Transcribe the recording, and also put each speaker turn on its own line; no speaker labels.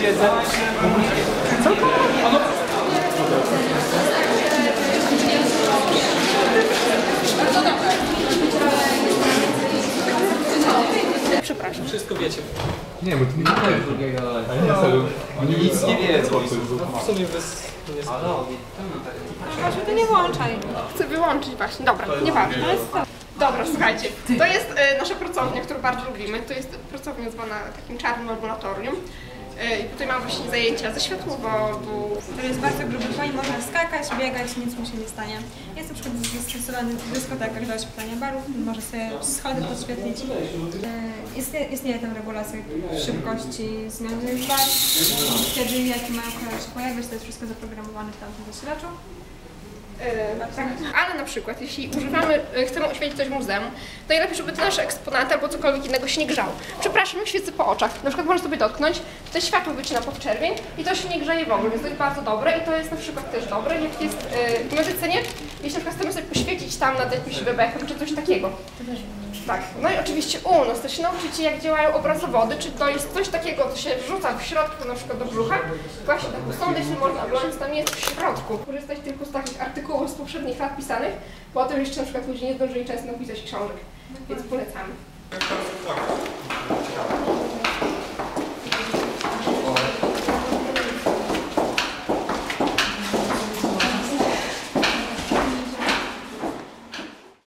siedzę.
Przepraszam.
Wszystko wiecie.
Nie, bo tu nie ma drugiego. Ale nie. Oni
Nic nie wiedzą. W sumie bez... Nie
Proszę, to nie włączaj. Chcę wyłączyć właśnie. Dobra, nieważne. Dobra, słuchajcie. To jest e, nasza pracownia, którą bardzo lubimy. To jest pracownia zwana takim czarnym laboratorium. E, I tutaj mamy właśnie zajęcia ze światłowodu.
To jest bardzo gruby koń, można skakać, biegać, nic mu się nie stanie. Jest na przykład zastosowany w dyskotekach do oświetlania barów, może sobie schody podświetlić. E, Istnieje, istnieje tam regulacja szybkości zmiany barw, kiedy i jakie mają się pojawiać, to jest wszystko zaprogramowane w tamtym zasilaczu.
E, tak. Ale na przykład, jeśli używamy, e, chcemy oświetlić coś w muzeum, to najlepiej, żeby te nasze eksponaty albo cokolwiek innego się nie grzało. Przepraszam, świecę po oczach. Na przykład możesz sobie dotknąć, to światło wycina pod czerwień i to się nie grzeje w ogóle, więc to jest bardzo dobre i to jest na przykład też dobre, jak jest e, w medycynie, jeśli na przykład chcemy sobie poświecić tam nad jakimś bebechem czy coś takiego. Tak, no i oczywiście u nas to się nauczycie jak działają obrazowody, czy to jest coś takiego, co się wrzuca w środku na przykład do brzucha. Właśnie taką sondę się można oglądać, tam jest w środku. Korzystać tylko z takich artykułów z poprzednich lat pisanych, bo o tym jeszcze na przykład ludzie nie zdążyli często napisać książek, więc polecamy.